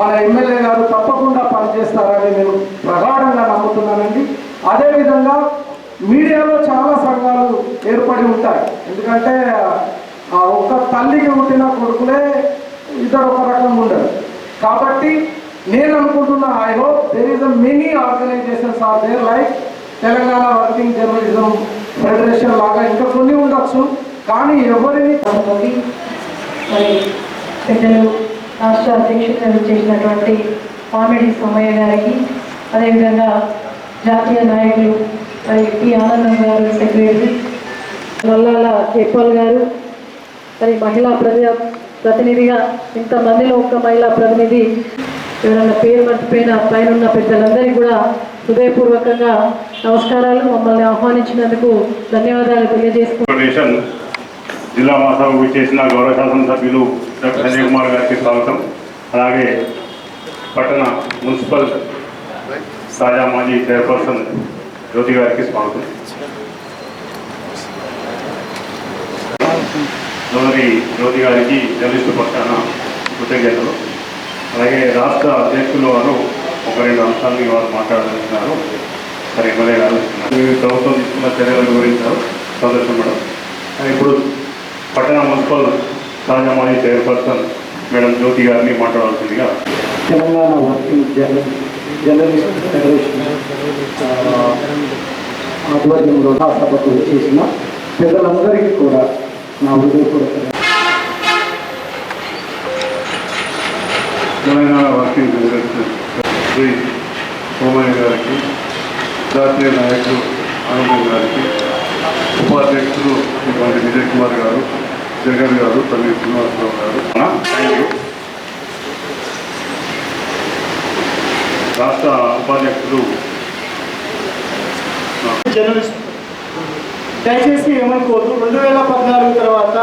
మన ఎమ్మెల్యే గారు తప్పకుండా పనిచేస్తారని నేను ప్రగాఢంగా నమ్ముతున్నానండి. అదేవిధంగా మీడియాలో చాలా సంఘాలు ఏర్పడి ఉంటాయి. ఎందుకంటే ఆ ఒక్క తల్లికి పుట్టిన కొడుకులే ఇద్దరు ఒక రకంగా ఉండరు. కాబట్టి నేను అనుకుంటున్నా I hope there is a many organisations are there like Telangana working journalism federation లాగా ఇంకా కొన్ని ఉండొచ్చు. కానీ ఎవరిని కాబట్టి మరి పెద్దలు రాష్ట్ర అధ్యక్షులు చేసినటువంటి కామెడీ సోమయ్య గారికి అదేవిధంగా జాతీయ నాయకులు మరి పి. ఆనందం గారు సెక్రటరీ నల్లాల జైపాల్ గారు మరి మహిళా ప్రజా ప్రతినిధిగా ఇంతమందిలో ఒక్క మహిళా ప్రతినిధి ఎవరైనా పేరు మర్చిపోయిన పైన ఉన్న పెద్దలందరికీ కూడా హృదయపూర్వకంగా నమస్కారాలు. మమ్మల్ని ఆహ్వానించినందుకు ధన్యవాదాలు తెలియజేసుకుంటున్నాను. జిల్లా మహాసభకు చేసిన గౌరవ శాసనసభ్యులు డాక్టర్ సంజయ్ కుమార్ గారికి స్వాగతం. అలాగే పట్టణ మున్సిపల్ తాజా మాజీ చైర్పర్సన్ జ్యోతి గారికి స్వాగతం. సోదరి జ్యోతి గారికి జర్నలిస్టు పక్షాన కృతజ్ఞతలు. అలాగే రాష్ట్ర అధ్యక్షులు వారు ఒక రెండు అంశాలని వారు మాట్లాడాలనుకున్నారు. సరే ఎమ్మెల్యే గారు. ప్రభుత్వం తీసుకున్న చర్యల గురించి సందర్శన ఇప్పుడు పట్టణ మున్సిపల్ తాజా మాజీ చైర్పర్సన్ మేడం జ్యోతి గారిని మాట్లాడాల్సిందిగా. తెలంగాణ వర్కింగ్ జర్న జర్నలిస్ట్ ఫెడరేషన్ ఆధ్వర్యంలో సభకు చేసిన పెద్దలందరికీ కూడా నా హృదయపూర్వక తెలంగాణ వర్కింగ్ ఫెడరేషన్ శ్రీ సోమయ్య గారికి జాతీయ నాయకులు ఆనందం గారికి ఉపాధ్యక్షులు శ్రీకాంత్ విజయ్ కుమార్ గారు జగన్ గారు తల్లి శ్రీనివాసరావు గారు. థ్యాంక్ యూ రాష్ట్ర ఉపాధ్యక్షులు. జర్నలిస్ట్. దయచేసి ఏమనుకోవద్దు రెండు వేల పద్నాలుగు తర్వాత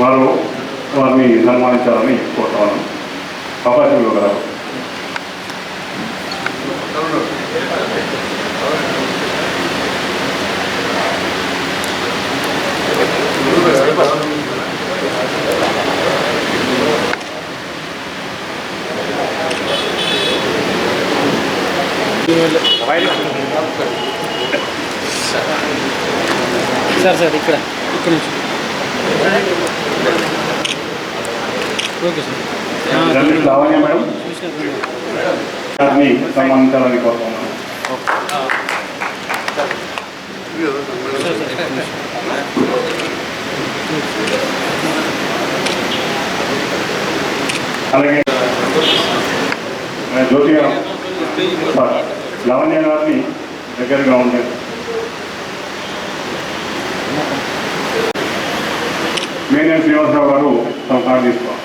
వారు వారిని సన్మానించాలని కోరుతాను అవకాశం ఇవ్వగలరు. సార్ సార్ ఇక్కడ ఇక్కడ నుంచి. Okay sir. సన్మానించాలని కోరుతున్నాను అలాగే జ్యోతి గారు. లావణ్య గారిని దగ్గరగా ఉండేది మేనే శ్రీనివాసరావు గారు తమ కార్డు తీసుకోవాలి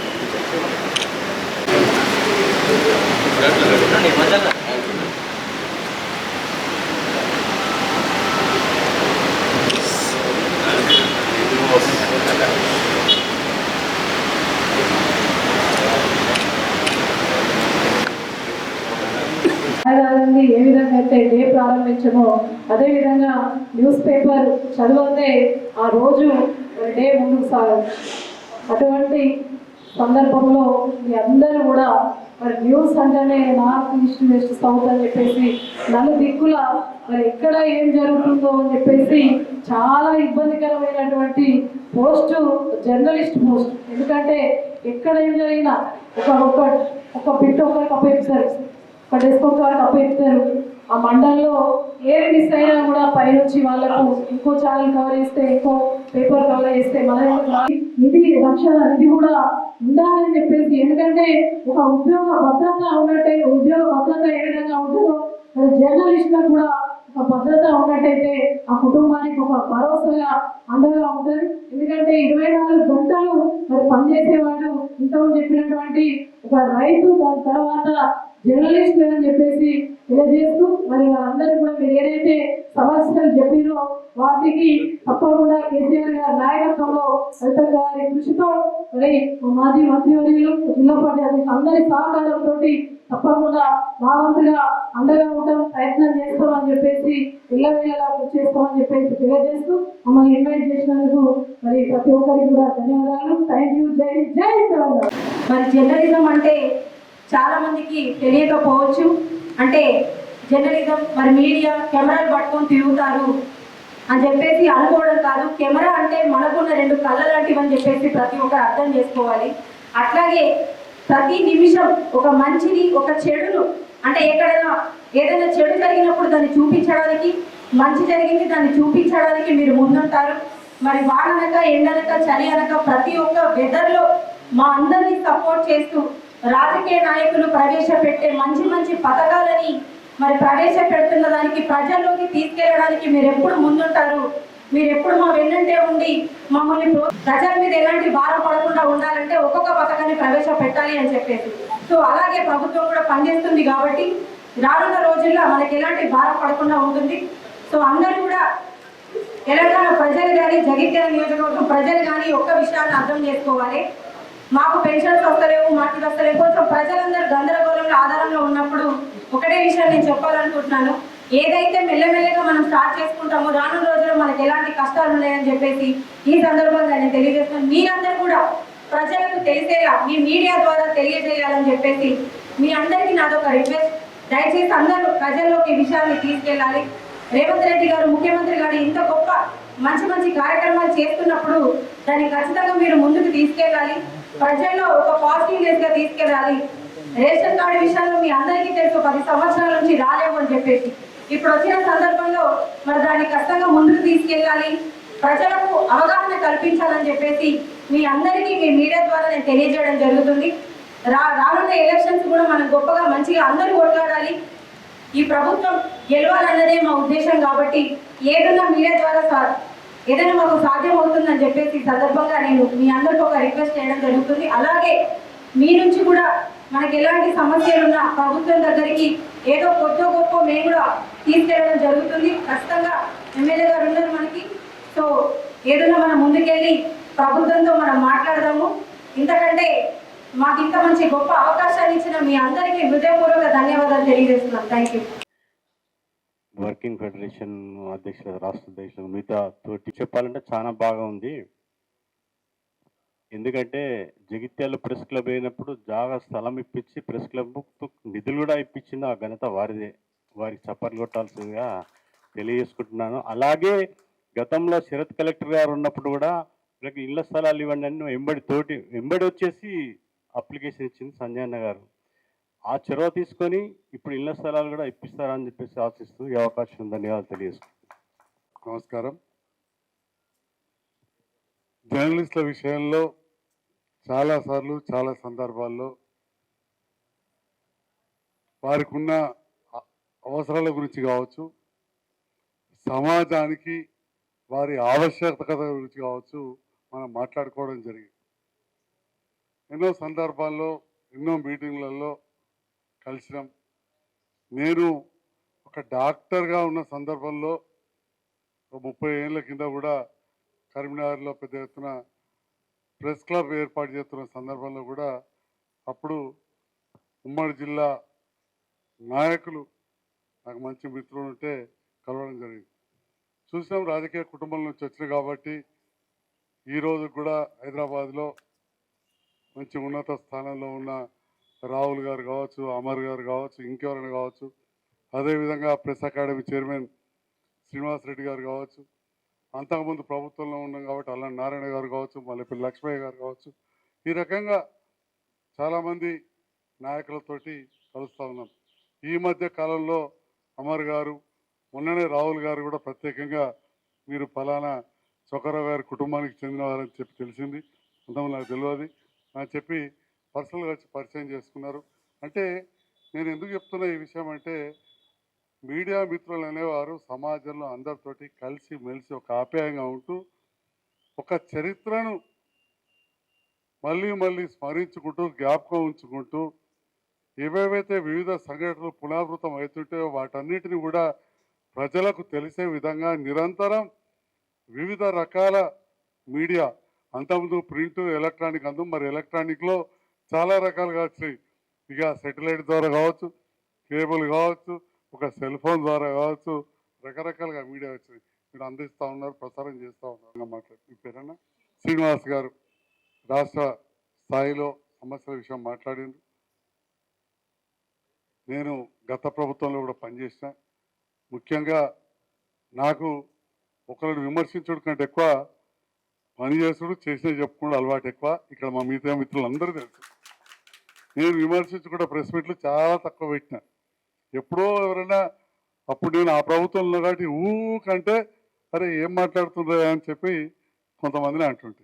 రాయాలని ఏ విధంగా అయితే డే ప్రారంభించమో అదే విధంగా న్యూస్ పేపర్ చదివితే ఆ రోజు డే ముందుకు సాగదు అటువంటి సందర్భంలో మీ అందరూ కూడా మరి న్యూస్ అంటేనే నార్త్ ఈస్ట్ వెస్ట్ సౌత్ అని చెప్పేసి నలు దిక్కుల మరి ఎక్కడ ఏం జరుగుతుందో అని చెప్పేసి చాలా ఇబ్బందికరమైనటువంటి పోస్టు జర్నలిస్ట్ పోస్ట్. ఎందుకంటే ఎక్కడ ఏం జరిగినా ఒక ఒక ఒక బిట్ ఒకరికి అప్పగిస్తారు ఒక డెస్క్ ఒకరికి అప్పగిస్తారు ఆ మండల్లో ఏది మిస్ అయినా కూడా పైనుంచి వాళ్ళకు ఇంకో ఛానల్ కవర్ చేస్తే ఇంకో పేపర్ కవర్ చేస్తే మన ఇది రక్షణ ఇది కూడా ఉండాలని చెప్పేసి ఎందుకంటే ఒక ఉద్యోగ భద్రత ఉన్నట్టే ఉద్యోగ భద్రత ఏ విధంగా ఉంటుందో మరి జర్నలిస్టులకు కూడా ఒక భద్రత ఉన్నట్టయితే ఆ కుటుంబానికి ఒక భరోసాగా అండగా ఉంటుంది. ఎందుకంటే ఇరవై నాలుగు గంటలు మరి పనిచేసేవాడు ఇంతకు చెప్పినటువంటి ఒక రైతు దాని తర్వాత జర్నలిస్ట్ అని చెప్పేసి తెలియజేస్తూ మరి వాళ్ళందరూ కూడా మీరు ఏదైతే సమస్యలు చెప్పిరో వాటికి తప్పకుండా కేసీఆర్ గారి నాయకత్వంలో లలిత గారి కృషితో మరి మాజీ మంత్రివర్యులు జిల్లా పార్టీ అధ్యక్షులు అందరి సహకారంతో తప్పకుండా మా వంతుగా అండగా ఉండడం ప్రయత్నం చేస్తామని చెప్పేసి ఇళ్ళవేళలా కృషి చేస్తామని చెప్పేసి తెలియజేస్తూ మమ్మల్ని ఇన్వైట్ చేసినందుకు మరి ప్రతి ఒక్కరికి కూడా ధన్యవాదాలు. థ్యాంక్ యూ జై జై తెలంగాణ. మరి జర్నలిజం అంటే చాలా మందికి తెలియకపోవచ్చు అంటే జర్నలిజం మరి మీడియా కెమెరాలు పట్టుకొని తిరుగుతారు అని చెప్పేసి అనుకోవడం కాదు. కెమెరా అంటే మనకున్న రెండు కళ్ళ లాంటివి అని చెప్పేసి ప్రతి ఒక్కరు అర్థం చేసుకోవాలి. అట్లాగే ప్రతి నిమిషం ఒక మంచిని ఒక చెడును అంటే ఎక్కడైనా ఏదైనా చెడు జరిగినప్పుడు దాన్ని చూపించడానికి మంచి జరిగింది దాన్ని చూపించడానికి మీరు ముందుంటారు. మరి వాననక ఎండనక చలి అనక ప్రతి ఒక్క వెదర్లో మా అందరినీ సపోర్ట్ చేస్తూ రాజకీయ నాయకులు ప్రవేశపెట్టే మంచి మంచి పథకాలని మరి ప్రవేశపెడుతున్న దానికి ప్రజల్లోకి తీసుకెళ్ళడానికి మీరు ఎప్పుడు ముందుంటారు? మీరు ఎప్పుడు మా వెన్నంటే ఉండి మమ్మల్ని ప్రజల మీద ఎలాంటి భారం పడకుండా ఉండాలంటే ఒక్కొక్క పథకాన్ని ప్రవేశపెట్టాలి అని చెప్పేసి. సో అలాగే ప్రభుత్వం కూడా పనిచేస్తుంది కాబట్టి రానున్న రోజుల్లో మనకి ఎలాంటి భారం పడకుండా ఉంటుంది. సో అందరూ కూడా తెలంగాణ ప్రజలు కానీ జగిత్యాల నియోజకవర్గం ప్రజలు కానీ ఒక్క విషయాన్ని అర్థం చేసుకోవాలి. మాకు పెన్షన్స్ వస్తలేవు మాకు ఇది వస్తలేవు. కొంచెం ప్రజలందరూ గందరగోళంలో ఆధారంలో ఉన్నప్పుడు ఒకటే విషయం నేను చెప్పాలనుకుంటున్నాను. ఏదైతే మెల్లమెల్లగా మనం స్టార్ట్ చేసుకుంటామో రానున్న రోజుల్లో మనకి ఎలాంటి కష్టాలు ఉన్నాయని చెప్పేసి ఈ సందర్భంగా నేను తెలియజేస్తున్నాను. మీరందరూ కూడా ప్రజలకు తెలిసేలా మీ మీడియా ద్వారా తెలియజేయాలని చెప్పేసి మీ అందరికీ నాదొక రిక్వెస్ట్. దయచేసి అందరూ ప్రజల్లోకి ఈ విషయాన్ని తీసుకెళ్ళాలి. రేవంత్ రెడ్డి గారు ముఖ్యమంత్రి గారు ఇంత గొప్ప మంచి మంచి కార్యక్రమాలు చేస్తున్నప్పుడు దాన్ని ఖచ్చితంగా మీరు ముందుకు తీసుకెళ్ళాలి. ప్రజల్లో ఒక పాజిటివ్నెస్గా తీసుకెళ్ళాలి. రేషన్ కార్డు విషయంలో మీ అందరికీ తెలుసు పది సంవత్సరాల నుంచి రాలేము అని చెప్పేసి. ఇప్పుడు వచ్చిన సందర్భంలో మరి దాన్ని కష్టంగా ముందుకు తీసుకెళ్ళాలి. ప్రజలకు అవగాహన కల్పించాలని చెప్పేసి మీ అందరికీ మీ మీడియా ద్వారా నేను తెలియజేయడం జరుగుతుంది. రా రానున్న ఎలక్షన్స్ కూడా మనం గొప్పగా మంచిగా అందరూ కొట్లాడాలి. ఈ ప్రభుత్వం గెలవాలన్నదే మా ఉద్దేశం కాబట్టి ఏదున్న మీడియా ద్వారా సార్ ఏదైనా మాకు సాధ్యం అవుతుందని చెప్పేసి ఈ సందర్భంగా నేను మీ అందరికీ ఒక రిక్వెస్ట్ చేయడం జరుగుతుంది. అలాగే మీ నుంచి కూడా మనకి ఎలాంటి సమస్యలు ఉన్నా ప్రభుత్వం దగ్గరికి ఏదో కొత్త గొప్ప మేము కూడా తీసుకెళ్ళడం జరుగుతుంది. ఖచ్చితంగా ఎమ్మెల్యే గారు ఉన్నారు మనకి. సో ఏదైనా మనం ముందుకెళ్ళి ప్రభుత్వంతో మనం మాట్లాడదాము. ఇంతకంటే మాకు ఇంత మంచి గొప్ప అవకాశాన్ని ఇచ్చిన మీ అందరికీ హృదయపూర్వక ధన్యవాదాలు తెలియజేస్తున్నాం. థ్యాంక్ యూ వర్కింగ్ ఫెడరేషన్ అధ్యక్షులు రాష్ట్ర అధ్యక్షులు మిగతా తోటి చెప్పాలంటే చాలా బాగా ఉంది. ఎందుకంటే జగిత్యాల ప్రెస్ క్లబ్ అయినప్పుడు జాగా స్థలం ఇప్పించి ప్రెస్ క్లబ్ నిధులు కూడా ఇప్పించింది ఆ ఘనత వారిదే. వారికి చప్పట్లు కొట్టాల్సిందిగా తెలియజేసుకుంటున్నాను. అలాగే గతంలో శరత్ కలెక్టర్ గారు ఉన్నప్పుడు కూడా వీళ్ళకి ఇళ్ళ స్థలాలు ఇవ్వండి అని వెంబడి తోటి వెంబడి వచ్చేసి అప్లికేషన్ ఇచ్చింది సంజయ్ గారు. ఆ చొరవ తీసుకొని ఇప్పుడు ఇళ్ళ స్థలాలు కూడా ఇప్పిస్తారని చెప్పేసి ఆశిస్తూ ఈ అవకాశం ధన్యవాదాలు తెలియజేసుకుంటాను నమస్కారం. జర్నలిస్టుల విషయంలో చాలాసార్లు చాలా సందర్భాల్లో వారికి ఉన్న అ- అవసరాల గురించి కావచ్చు సమాజానికి వారి ఆవశ్యకత గురించి కావచ్చు మనం మాట్లాడుకోవడం జరిగింది. ఎన్నో సందర్భాల్లో ఎన్నో మీటింగ్లలో కలిసినాం. నేను ఒక డాక్టర్గా ఉన్న సందర్భంలో ఒక ముప్పై ఏళ్ళ కింద కూడా కరీంనగర్లో పెద్ద ఎత్తున ప్రెస్ క్లబ్ ఏర్పాటు చేస్తున్న సందర్భంలో కూడా అప్పుడు ఉమ్మడి జిల్లా నాయకులు నాకు మంచి మిత్రులు ఉంటే కలవడం జరిగింది. చూసినాం రాజకీయ కుటుంబం నుంచి వచ్చిన కాబట్టి ఈరోజు కూడా హైదరాబాద్లో మంచి ఉన్నత స్థానంలో ఉన్న రాహుల్ గారు కావచ్చు అమర్ గారు కావచ్చు ఇంకెవరైనా కావచ్చు. అదేవిధంగా press academy chairman Srinivas Reddy garu కావచ్చు. అంతకుముందు ప్రభుత్వంలో ఉన్నాం కాబట్టి అల్లా నారాయణ గారు కావచ్చు మల్లెపల్లి లక్ష్మయ్య గారు కావచ్చు. ఈ రకంగా చాలామంది నాయకులతోటి కలుస్తూ ఉన్నాం. ఈ మధ్య కాలంలో అమర్ గారు మొన్ననే రాహుల్ గారు కూడా ప్రత్యేకంగా మీరు ఫలానా చొకరావు గారి కుటుంబానికి చెందిన వారని చెప్పి తెలిసింది. అంతకుముందు నాకు తెలియదు. అని చెప్పి పర్సనల్గా వచ్చి పరిచయం చేసుకున్నారు. అంటే నేను ఎందుకు చెప్తున్న ఈ విషయం అంటే మీడియా మిత్రులు అనేవారు సమాజంలో అందరితోటి కలిసి మెలిసి ఒక ఆప్యాయంగా ఉంటూ ఒక చరిత్రను మళ్ళీ మళ్ళీ స్మరించుకుంటూ జ్ఞాపకం ఉంచుకుంటూ ఏవేవైతే వివిధ సంఘటనలు పునరావృతం అవుతుంటాయో వాటన్నిటిని కూడా ప్రజలకు తెలిసే విధంగా నిరంతరం వివిధ రకాల మీడియా అంతకుముందు ప్రింట్ ఎలక్ట్రానిక్ అందు మరి ఎలక్ట్రానిక్లో చాలా రకాలుగా వచ్చాయి ఇక సెటిలైట్ ద్వారా కావచ్చు కేబుల్ కావచ్చు ఒక సెల్ ఫోన్ ద్వారా కావచ్చు రకరకాలుగా మీడియా వచ్చింది మీరు అందిస్తూ ఉన్నారు ప్రసారం చేస్తూ ఉన్నారు మాట్లాడు మీ పేరన్నా? శ్రీనివాస్ గారు రాష్ట్ర స్థాయిలో సమస్యల విషయం మాట్లాడింది నేను గత ప్రభుత్వంలో కూడా పనిచేసిన. ముఖ్యంగా నాకు ఒకరిని విమర్శించడం కంటే ఎక్కువ పని చేసుడు చేసిన చెప్పుకోవడం అలవాటు ఎక్కువ. ఇక్కడ మా మిగతా మిత్రులు అందరూ తెలుసు. నేను విమర్శించుకుంటే ప్రెస్ మీట్లు చాలా తక్కువ పెట్టిన. ఎప్పుడో ఎవరైనా అప్పుడు నేను ఆ ప్రభుత్వంలో కాబట్టి ఊకంటే అరే ఏం మాట్లాడుతుండ్రా అని చెప్పి కొంతమందిని అంటుంటే.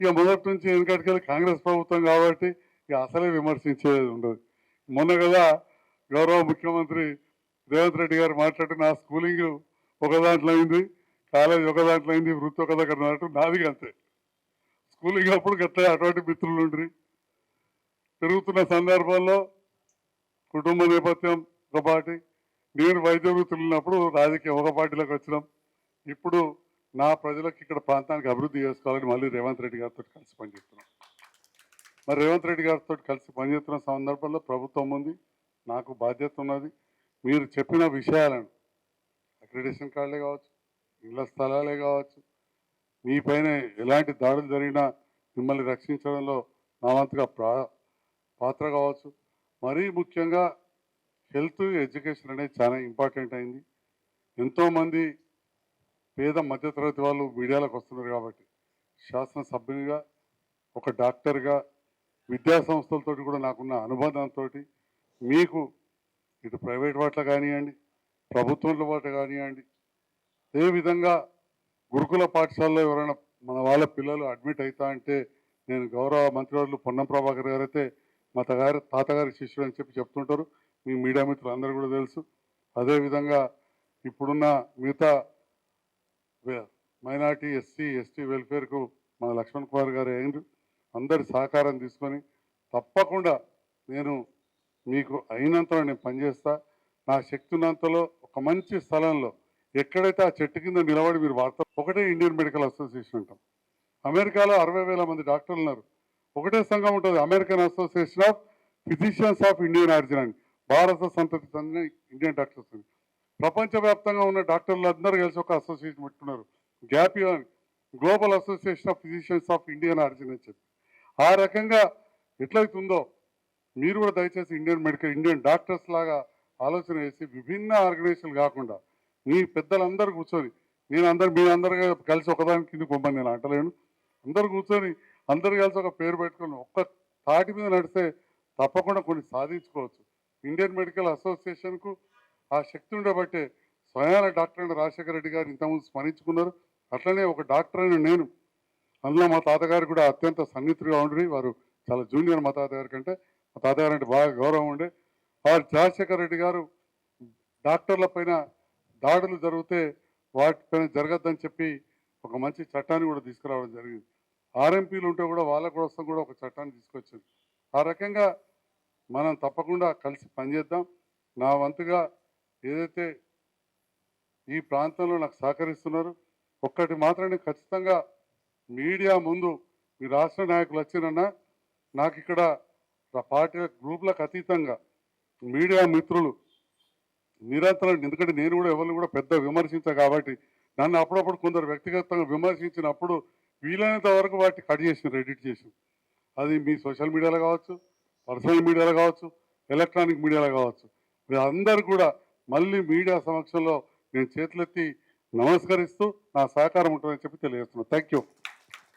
ఇక మొదటి నుంచి వెనకటికెళ్ళి కాంగ్రెస్ ప్రభుత్వం కాబట్టి ఇక అసలే విమర్శించేది ఉండదు. మొన్న కదా గౌరవ ముఖ్యమంత్రి రేవంత్ రెడ్డి గారు మాట్లాడి నా స్కూలింగ్ ఒక దాంట్లో అయింది కాలేజ్ ఒక దాంట్లో అయింది వృత్తి ఒక దగ్గర నాది అంతే స్కూలింగ్ అప్పుడు గట్ల అటువంటి మిత్రులు ఉండ్రి. పెరుగుతున్న సందర్భంలో కుటుంబ నేపథ్యం ఒక పార్టీ నేను వైద్య వృత్తులు ఉన్నప్పుడు రాజకీయ ఒక పార్టీలోకి వచ్చినాం. ఇప్పుడు నా ప్రజలకు ఇక్కడ ప్రాంతానికి అభివృద్ధి చేసుకోవాలని మళ్ళీ రేవంత్ రెడ్డి గారితో కలిసి పనిచేస్తున్నాం. మరి రేవంత్ రెడ్డి గారితో కలిసి పనిచేస్తున్న సందర్భంలో ప్రభుత్వం ఉంది నాకు బాధ్యత ఉన్నది. మీరు చెప్పిన విషయాలను అక్రిడేషన్ కార్డులే కావచ్చు ఇళ్ళ స్థలాలే కావచ్చు మీపైన ఎలాంటి దాడులు జరిగినా మిమ్మల్ని రక్షించడంలో నా వంతుగా ప్రా పాత్ర కావచ్చు. మరీ ముఖ్యంగా హెల్త్ ఎడ్యుకేషన్ అనేది చాలా ఇంపార్టెంట్ అయింది. ఎంతోమంది పేద మధ్యతరగతి వాళ్ళు మీడియాలోకి వస్తున్నారు కాబట్టి శాసనసభ్యునిగా ఒక డాక్టర్గా విద్యా సంస్థలతో కూడా నాకున్న అనుబంధంతో మీకు ఇటు ప్రైవేట్ వాటిలో కానివ్వండి ప్రభుత్వంలో వాటి కానివ్వండి ఏ విధంగా గురుకుల పాఠశాలలో ఎవరైనా మన వాళ్ళ పిల్లలు అడ్మిట్ అవుతా అంటే నేను గౌరవ మంత్రివర్యులు పొన్నం ప్రభాకర్ గారు అయితే మా తగారు తాతగారి శిష్యుడు అని చెప్పి చెప్తుంటారు. మీ మీడియా మిత్రులు అందరూ కూడా తెలుసు. అదేవిధంగా ఇప్పుడున్న మిగతా మైనార్టీ ఎస్సీ ఎస్టీ వెల్ఫేర్కు మన లక్ష్మణ్ కుమార్ గారు అయిండ్రు అందరి సహకారం తీసుకొని తప్పకుండా నేను మీకు అయినంతలో నేను పనిచేస్తా. నా శక్తి ఉన్నంతలో ఒక మంచి స్థలంలో ఎక్కడైతే ఆ చెట్టు కింద నిలబడి మీరు వార్త ఒకటే ఇండియన్ మెడికల్ అసోసియేషన్ అంటాం. అమెరికాలో అరవై వేల మంది డాక్టర్లు ఉన్నారు ఒకటే సంఘం ఉంటుంది American association of physicians of Indian origin అని. భారత సంతతి చెందిన ఇండియన్ డాక్టర్స్ అని. ప్రపంచవ్యాప్తంగా ఉన్న డాక్టర్లు అందరూ కలిసి ఒక అసోసియేషన్ పెట్టుకున్నారు. గ్యాపియో అని global association of physicians of Indian origin అని చెప్పి. ఆ రకంగా ఎట్లయితుందో మీరు కూడా దయచేసి ఇండియన్ మెడికల్ ఇండియన్ డాక్టర్స్ లాగా ఆలోచన చేసి విభిన్న ఆర్గనైజేషన్లు కాకుండా మీ పెద్దలందరూ కూర్చొని నేను అందరు మీ అందరు కలిసి ఒకదాని కింద పొమ్మని నేను అంటలేను. అందరు కూర్చొని అందరు కలిసి ఒక పేరు పెట్టుకొని ఒక్క తాటి మీద నడిస్తే తప్పకుండా కొన్ని సాధించుకోవచ్చు. ఇండియన్ మెడికల్ అసోసియేషన్కు ఆ శక్తి ఉండబట్టే స్వయాన డాక్టర్ అయిన రాజశేఖర రెడ్డి గారు ఇంతకుముందు స్మరించుకున్నారు. అట్లనే ఒక డాక్టర్ అయిన నేను అందులో మా తాతగారు కూడా అత్యంత సన్నిహితుడిగా ఉండి వారు చాలా జూనియర్ మా తాతగారి కంటే. మా తాతగారు అంటే బాగా గౌరవం ఉండే. వారు రాజశేఖర రెడ్డి గారు డాక్టర్ల పైన దాడులు జరిగితే వాటిపైన జరగద్దని చెప్పి ఒక మంచి చట్టాన్ని కూడా తీసుకురావడం జరిగింది. ఆర్ఎంపీలు ఉంటే కూడా వాళ్ళ కోసం కూడా ఒక చట్టాన్ని తీసుకొచ్చింది ఆ రకంగా మనం తప్పకుండా కలిసి పనిచేద్దాం. నా వంతుగా ఏదైతే ఈ ప్రాంతంలో నాకు సహకరిస్తున్నారు ఒక్కటి మాత్రమే ఖచ్చితంగా మీడియా ముందు మీ రాష్ట్ర నాయకులు వచ్చినన్నా నాకు ఇక్కడ పార్టీ గ్రూప్లకు అతీతంగా మీడియా మిత్రులు నిరంతరం ఎందుకంటే నేను కూడా ఎవరిని కూడా పెద్ద విమర్శించా కాబట్టి నన్ను అప్పుడప్పుడు కొందరు వ్యక్తిగతంగా విమర్శించినప్పుడు వీలైనంత వరకు వాటిని కట్ చేసి ఎడిట్ చేసి. అది మీ సోషల్ మీడియాలో కావచ్చు పర్సనల్ మీడియాలో కావచ్చు ఎలక్ట్రానిక్ మీడియాలో కావచ్చు. మీరు అందరు కూడా మళ్ళీ మీడియా సమక్షంలో నేను చేతులెత్తి నమస్కరిస్తూ నా సహకారం ఉంటుందని చెప్పి తెలియజేస్తున్నాను. Thank you